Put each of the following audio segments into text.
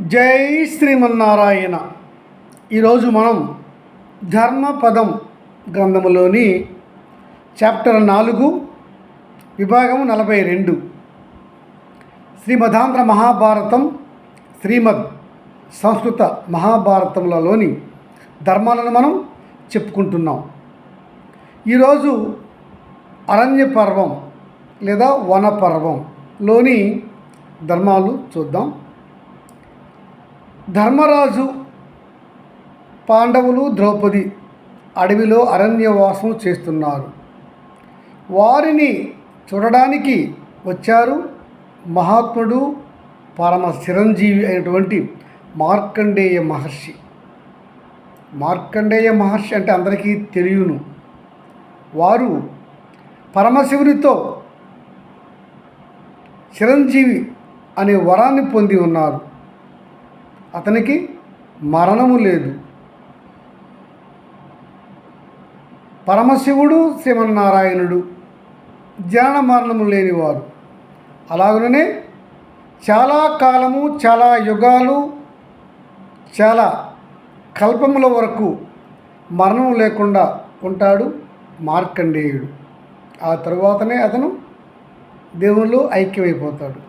జై శ్రీమన్నారాయణ. ఈరోజు మనం ధర్మపదం గ్రంథములోని చాప్టర్ నాలుగు విభాగం నలభై రెండు. శ్రీమదాంధ్ర మహాభారతం శ్రీమద్ సంస్కృత మహాభారతములలోని ధర్మాలను మనం చెప్పుకుంటున్నాం. ఈరోజు అరణ్య పర్వం లేదా వన పర్వంలోని ధర్మాలు చూద్దాం. ధర్మరాజు పాండవులు ద్రౌపది అడవిలో అరణ్యవాసం చేస్తున్నారు. వారిని చూడడానికి వచ్చారు మహాత్ముడు పరమ చిరంజీవి అయినటువంటి మార్కండేయ మహర్షి. మార్కండేయ మహర్షి అంటే అందరికీ తెలియను. వారు పరమశివునితో చిరంజీవి అనే వరాన్ని పొంది ఉన్నారు. అతనికి మరణము లేదు. పరమశివుడు శ్రీమన్నారాయణుడు జనన మరణము లేనివారు. అలాగనే చాలా కాలము చాలా యుగాలు చాలా కల్పముల వరకు మరణం లేకుండా ఉంటాడు మార్కండేయుడు. ఆ తరువాతనే అతను దేవుళ్ళు ఐక్యమైపోతాడు.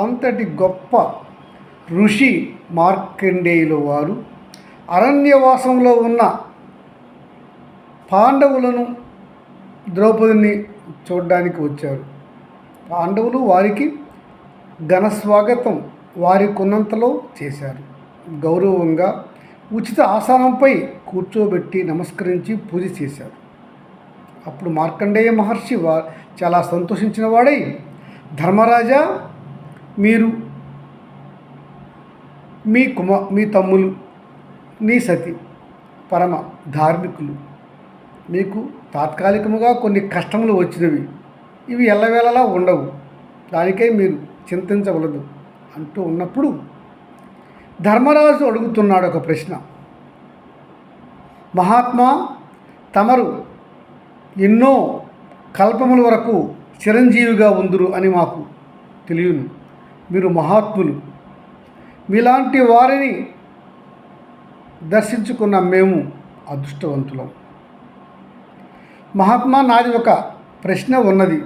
అంతటి గొప్ప ఋషి మార్కండేయుల వారు అరణ్యవాసంలో ఉన్న పాండవులను ద్రౌపదిని చూడడానికి వచ్చారు. పాండవులు వారికి ఘన స్వాగతం వారికున్నంతలో చేశారు. గౌరవంగా ఉచిత ఆసనంపై కూర్చోబెట్టి నమస్కరించి పూజ చేశారు. అప్పుడు మార్కండేయ మహర్షి వా చాలా సంతోషించిన వాడై ధర్మరాజా మీరు మీ కుమ మీ తమ్ములు నీ సతి పరమ ధార్మికులు. మీకు తాత్కాలికముగా కొన్ని కష్టములు వచ్చినవి. ఇవి ఎల్లవేళలా ఉండవు. దానికై మీరు చింతించవలదు అంటూ ఉన్నప్పుడు ధర్మరాజు అడుగుతున్నాడు ఒక ప్రశ్న. మహాత్మా తమరు ఎన్నో కల్పముల వరకు చిరంజీవిగా ఉందురు అని మాకు తెలియను. మీరు మహాత్ములు. మీలాంటి వారిని దర్శించుకున్న మేము అదృష్టవంతులం. మహాత్మా నాది ఒక ప్రశ్న ఉన్నది.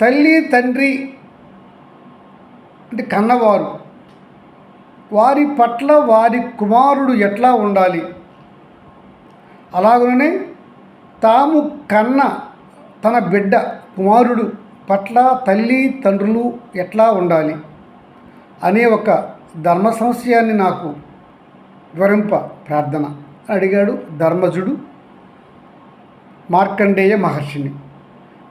తల్లి తండ్రి అంటే కన్నవారు వారి పట్ల వారి కుమారుడు ఎట్లా ఉండాలి? అలాగనే తాము కన్న తన బిడ్డ కుమారుడు పట్ల తల్లి తండ్రులు ఎట్లా ఉండాలి అనే ఒక ధర్మ సంశయాన్ని నాకు వివరింప ప్రార్థన అడిగాడు ధర్మజుడు మార్కండేయ మహర్షిని.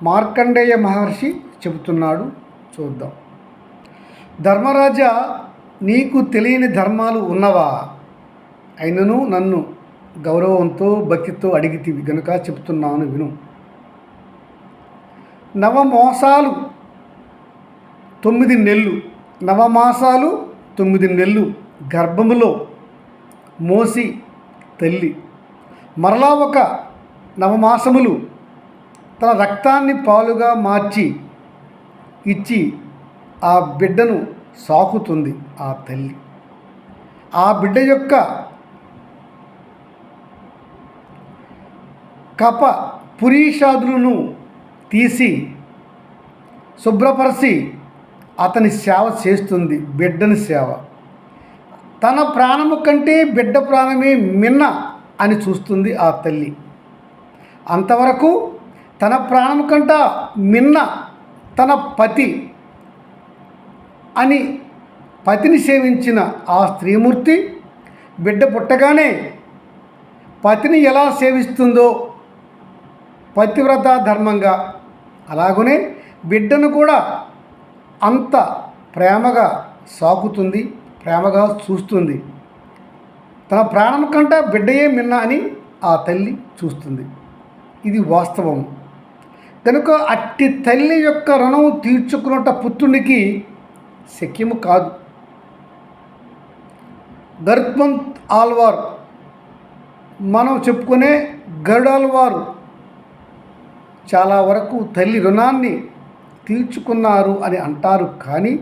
మార్కండేయ మహర్షి చెబుతున్నాడు చూద్దాం. ధర్మరాజా నీకు తెలియని ధర్మాలు ఉన్నవా? అయినను నన్ను గౌరవంతో భక్తితో అడిగితివి గనుక చెబుతున్నాను విను. నవమాసాలు తొమ్మిది నెల్లు. నవమాసాలు తొమ్మిది నెలలు. గర్భములో మోసి తల్లి. మరలా ఒక నవమాసములు తన రక్తాన్ని పాలుగా మార్చి ఇచ్చి ఆ బిడ్డను సాకుతుంది ఆ తల్లి. ఆ బిడ్డ యొక్క కప పురీషాదులను తీసి శుభ్రపరిచి అతని సేవ చేస్తుంది బిడ్డని సేవ. తన ప్రాణము కంటే బిడ్డ ప్రాణమే మిన్న అని చూస్తుంది ఆ తల్లి. అంతవరకు తన ప్రాణం కంట మిన్న తన పతి అని పతిని సేవించిన ఆ స్త్రీమూర్తి బిడ్డ పుట్టగానే పతిని ఎలా సేవిస్తుందో పతివ్రత ధర్మంగా అలాగనే బిడ్డను కూడా అంత ప్రేమగా సాకుతుంది ప్రేమగా చూస్తుంది. తన ప్రాణం కంట బిడ్డయే మిన్న అని ఆ తల్లి చూస్తుంది. ఇది వాస్తవం. కనుక అట్టి తల్లి యొక్క రుణం తీర్చుకున్నట పుత్రునికి శక్యము కాదు. గర్భంత్ ఆల్వార్ మనం చెప్పుకునే గరుడాల్వారు చాలా వరకు తల్లి రుణాన్ని తీర్చుకున్నారు అని అంటారు కానీ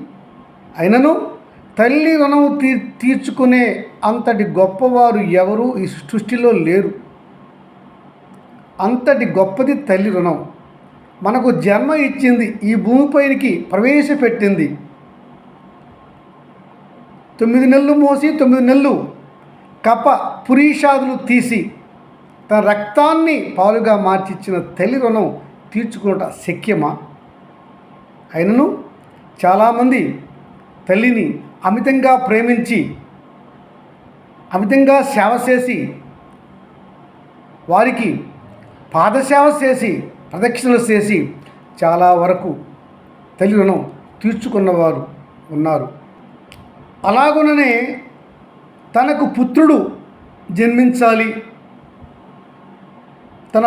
అయినను తల్లి రుణం తీ తీర్చుకునే అంతటి గొప్పవారు ఎవరూ ఈ సృష్టిలో లేరు. అంతటి గొప్పది తల్లి రుణం. మనకు జన్మ ఇచ్చింది ఈ భూమిపైకి ప్రవేశపెట్టింది. తొమ్మిది నెలలు మోసి తొమ్మిది నెలలు కప పురీషాదులు తీసి తన రక్తాన్ని పాలుగా మార్చిచ్చిన తల్లి రుణం తీర్చుకున్నట శక్యమా? అయినను చాలామంది తల్లిని అమితంగా ప్రేమించి అమితంగా సేవ చేసి వారికి పాదసేవ చేసి ప్రదక్షిణలు చేసి చాలా వరకు తల్లి రుణం తీర్చుకున్నవారు ఉన్నారు. అలాగుననే తనకు పుత్రుడు జన్మించాలి. తన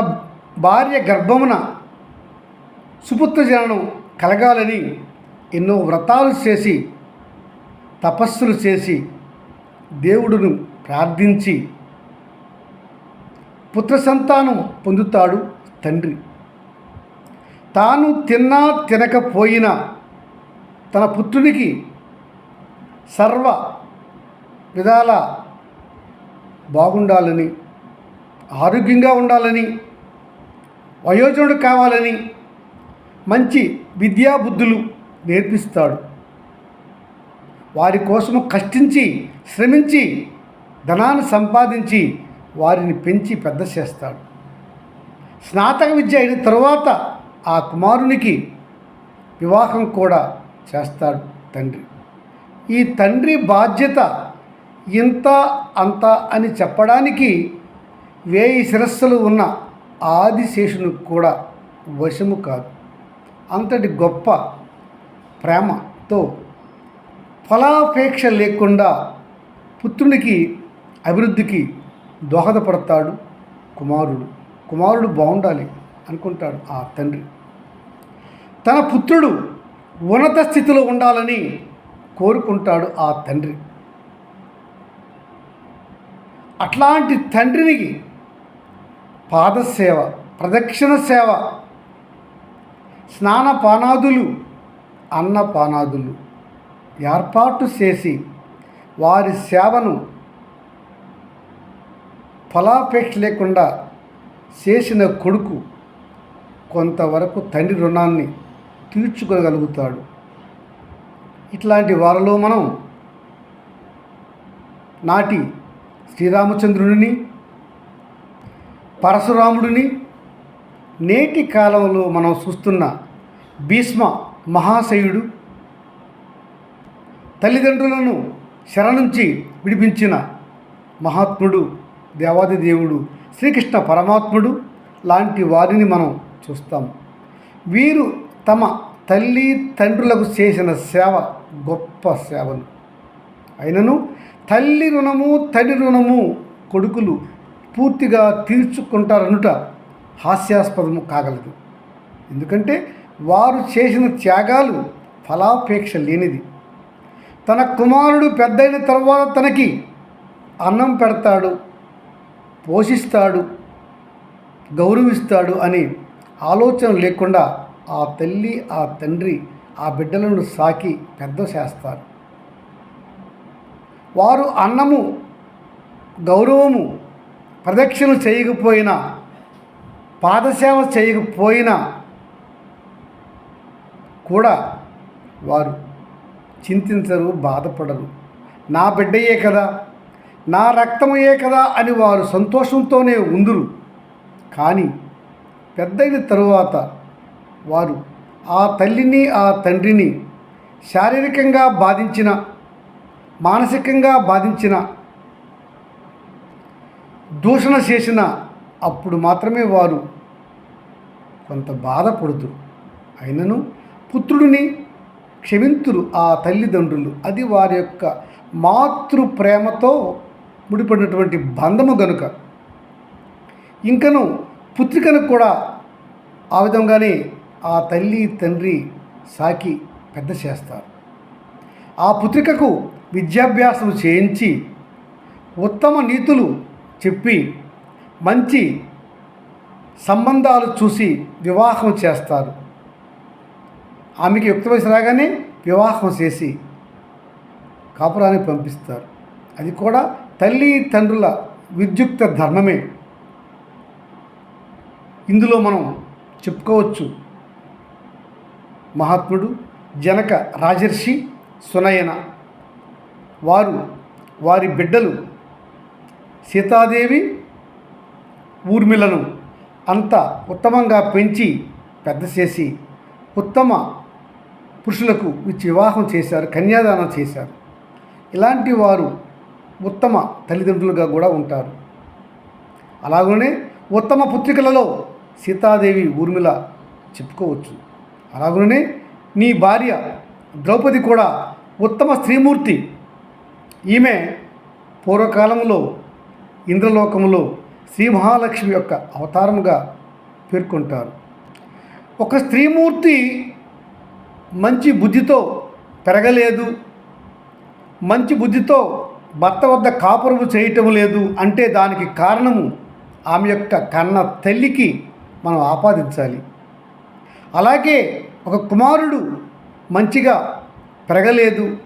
భార్య గర్భమున సుపుత్రజననం కలగాలని ఎన్నో వ్రతాలు చేసి తపస్సులు చేసి దేవుడును ప్రార్థించి పుత్ర సంతానం పొందుతాడు తండ్రి. తాను తిన్నా తినకపోయినా తన పుత్రునికి సర్వ విధాల బాగుండాలని ఆరోగ్యంగా ఉండాలని వయోజనుడు కావాలని మంచి విద్యాబుద్ధులు నేర్పిస్తాడు. వారి కోసము కష్టించి శ్రమించి ధనాన్ని సంపాదించి వారిని పెంచి పెద్ద చేస్తాడు. స్నాతక విద్య అయిన తరువాత ఆ కుమారునికి వివాహం కూడా చేస్తాడు తండ్రి. ఈ తండ్రి బాధ్యత ఇంత అంత అని చెప్పడానికి వేయి శిరస్సులు ఉన్న ఆదిశేషును కూడా వశము కాదు. అంతటి గొప్ప ప్రేమతో ఫలాపేక్ష లేకుండా పుత్రునికి అభివృద్ధికి దోహదపడతాడు కుమారుడు. కుమారుడు బాగుండాలి అనుకుంటాడు ఆ తండ్రి. తన పుత్రుడు ఉన్నత స్థితిలో ఉండాలని కోరుకుంటాడు ఆ తండ్రి. అట్లాంటి తండ్రిని పాదసేవ ప్రదక్షిణ సేవ స్నానపానాదులు అన్నపానాదులు ఏర్పాటు చేసి వారి సేవను ఫలాపేక్ష లేకుండా చేసిన కొడుకు కొంతవరకు తండ్రి రుణాన్ని తీర్చుకోగలుగుతాడు. ఇట్లాంటి వారిలో మనం నాటి శ్రీరామచంద్రుడిని పరశురాముడిని నేటి కాలంలో మనం చూస్తున్న భీష్మ మహాశయుడు తల్లిదండ్రులను శర నుంచి విడిపించిన మహాత్ముడు దేవాది దేవుడు శ్రీకృష్ణ పరమాత్ముడు లాంటి వారిని మనం చూస్తాం. వీరు తమ తల్లి తండ్రులకు చేసిన సేవ గొప్ప సేవలు. అయినను తల్లి రుణము తడి రుణము కొడుకులు పూర్తిగా తీర్చుకుంటారనుట హాస్యాస్పదము కాగలదు. ఎందుకంటే వారు చేసిన త్యాగాలు ఫలాపేక్ష లేనిది. తన కుమారుడు పెద్దయిన తర్వాత తనకి అన్నం పెడతాడు పోషిస్తాడు గౌరవిస్తాడు అని ఆలోచన లేకుండా ఆ తల్లి ఆ తండ్రి ఆ బిడ్డలను సాకి పెద్ద చేస్తారు వారు అన్నము గౌరవము ప్రదక్షిణ చేయకపోయినా పాదసేవ చేయకపోయినా కూడా వారు చింతించరు బాధపడరు. నా బిడ్డయే కదా నా రక్తమయే కదా అని వారు సంతోషంతోనే ఉందురు. కానీ పెద్దయిన తరువాత వారు ఆ తల్లిని ఆ తండ్రిని శారీరకంగా బాధించిన మానసికంగా బాధించిన దూషణ చేసిన అప్పుడు మాత్రమే వారు కొంత బాధపడుతురు అయినను పుత్రుడిని క్షమింతురు ఆ తల్లిదండ్రులు. అది వారి యొక్క మాతృ ప్రేమతో ముడిపడినటువంటి బంధము గనుక. ఇంకను పుత్రికను కూడా ఆ విధంగానే ఆ తల్లి తండ్రి సాకి పెద్ద చేస్తారు. ఆ పుత్రికకు విద్యాభ్యాసం చేయించి ఉత్తమ నీతులు చెప్పి మంచి సంబంధాలు చూసి వివాహం చేస్తారు. ఆమెకి యుక్త వయసు రాగానే వివాహం చేసి కాపురానికి పంపిస్తారు. అది కూడా తల్లి తండ్రుల విద్యుక్త ధర్మమే. ఇందులో మనం చెప్పుకోవచ్చు. మహాత్ముడు జనక రాజర్షి సునయన వారు వారి బిడ్డలు సీతాదేవి ఊర్మిళను అంత ఉత్తమంగా పెంచి పెద్ద చేసి ఉత్తమ పురుషులకు ఇచ్చి వివాహం చేశారు కన్యాదానం చేశారు. ఇలాంటి వారు ఉత్తమ తల్లిదండ్రులుగా కూడా ఉంటారు. అలాగనే ఉత్తమ పుత్రికలలో సీతాదేవి ఊర్మిళ చెప్పుకోవచ్చు. అలాగనే నీ భార్య ద్రౌపది కూడా ఉత్తమ స్త్రీమూర్తి. ఈమె పూర్వకాలంలో ఇంద్రలోకములో శ్రీ మహాలక్ష్మి యొక్క అవతారముగా పేర్కొంటారు. ఒక స్త్రీమూర్తి మంచి బుద్ధితో పెరగలేదు మంచి బుద్ధితో భర్త వద్ద కాపురము చేయటం లేదు అంటే దానికి కారణము ఆమె యొక్క కన్న తల్లికి మనం ఆపాదించాలి. అలాగే ఒక కుమారుడు మంచిగా పెరగలేదు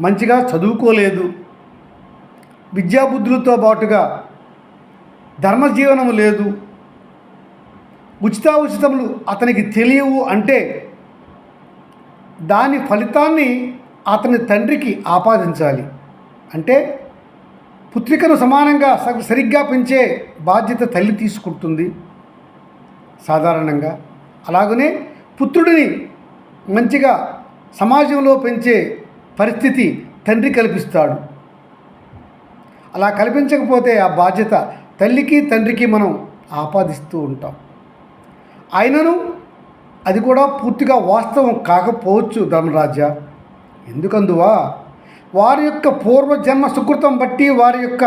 మంచిగా చదువుకోలేదు విద్యాబుద్ధులతో పాటుగా ధర్మజీవనము లేదు. ఉచితావుచితములు అతనికి తెలియవు అంటే దాని ఫలితాన్ని అతని తండ్రికి ఆపాదించాలి. అంటే పుత్రికను సమానంగా స- సరిగ్గా పెంచే బాధ్యత తల్లి తీసుకుంటుంది. సాధారణంగా. అలాగనే పుత్రుడిని మంచిగా సమాజంలో పెంచే పరిస్థితి తండ్రి కల్పిస్తాడు. అలా కల్పించకపోతే ఆ బాధ్యత తల్లికి తండ్రికి మనం ఆపాదిస్తూ ఉంటాం. అయినను అది కూడా పూర్తిగా వాస్తవం కాకపోవచ్చు ధర్మరాజా. ఎందుకందువా? వారి యొక్క పూర్వజన్మ సుకృతం బట్టి వారి యొక్క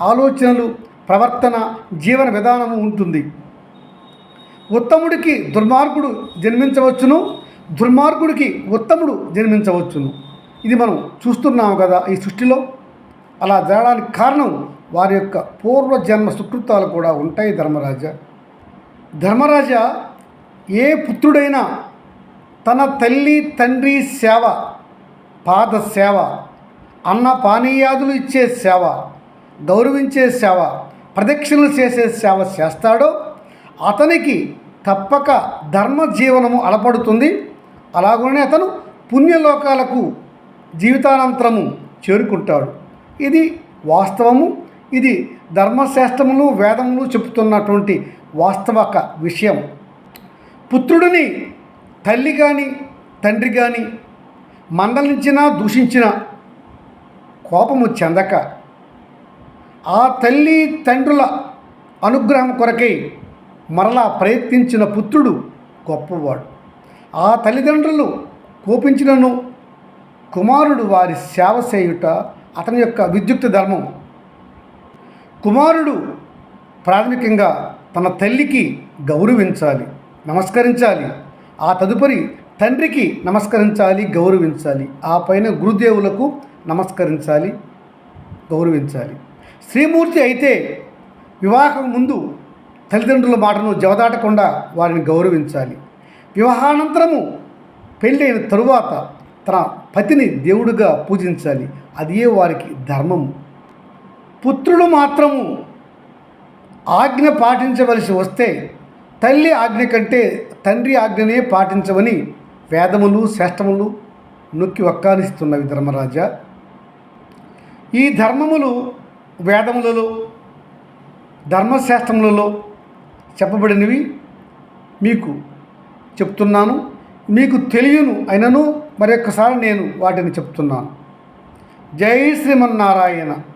ఆలోచనలు ప్రవర్తన జీవన విధానము ఉంటుంది. ఉత్తముడికి దుర్మార్గుడు జన్మించవచ్చును దుర్మార్గుడికి ఉత్తముడు జన్మించవచ్చును. ఇది మనం చూస్తున్నాము కదా ఈ సృష్టిలో. అలా జరగడానికి కారణం వారి యొక్క పూర్వజన్మ సుకృతాలు కూడా ఉంటాయి ధర్మరాజ. ధర్మరాజా ఏ పుత్రుడైనా తన తల్లి తండ్రి సేవ పాద సేవ అన్న పానీయాదులు ఇచ్చే సేవ గౌరవించే సేవ ప్రదక్షిణలు చేసే సేవ చేస్తాడో అతనికి తప్పక ధర్మ జీవనము అలపడుతుంది. అలాగనే అతను పుణ్యలోకాలకు జీవితానంతరము చేరుకుంటాడు. ఇది వాస్తవము ఇది ధర్మశాస్త్రములు వేదములు చెబుతున్నటువంటి వాస్తవక విషయం. పుత్రుడిని తల్లి కానీ తండ్రి కానీ మందలించినా దూషించిన కోపము చెందక ఆ తల్లి తండ్రుల అనుగ్రహం కొరకై మరలా ప్రయత్నించిన పుత్రుడు గొప్పవాడు. ఆ తల్లిదండ్రులు కోపించినను కుమారుడు వారి సేవ చేయుట అతని యొక్క విద్యుక్తి ధర్మం. కుమారుడు ప్రాథమికంగా తన తల్లికి గౌరవించాలి నమస్కరించాలి. ఆ తదుపరి తండ్రికి నమస్కరించాలి గౌరవించాలి. ఆ పైన గురుదేవులకు నమస్కరించాలి గౌరవించాలి. శ్రీమూర్తి అయితే వివాహం ముందు తల్లిదండ్రుల మాటను జవదాటకుండా వారిని గౌరవించాలి. వివాహానంతరము పెళ్ళైన తరువాత తన పతిని దేవుడిగా పూజించాలి. అదే వారికి ధర్మము పుత్రుడు మాత్రము ఆజ్ఞ పాటించవలసి వస్తే తల్లి ఆజ్ఞ కంటే తండ్రి ఆజ్ఞనే పాటించవని వేదములు శ్రేష్టములు నొక్కి వక్కానిస్తున్నవి ధర్మరాజా. ఈ ధర్మములు వేదములలో ధర్మశాస్త్రములలో చెప్పబడినవి మీకు చెప్తున్నాను. మీకు తెలియను అయినను మరొకసారి నేను వాటిని చెప్తున్నాను. జై శ్రీమన్నారాయణ.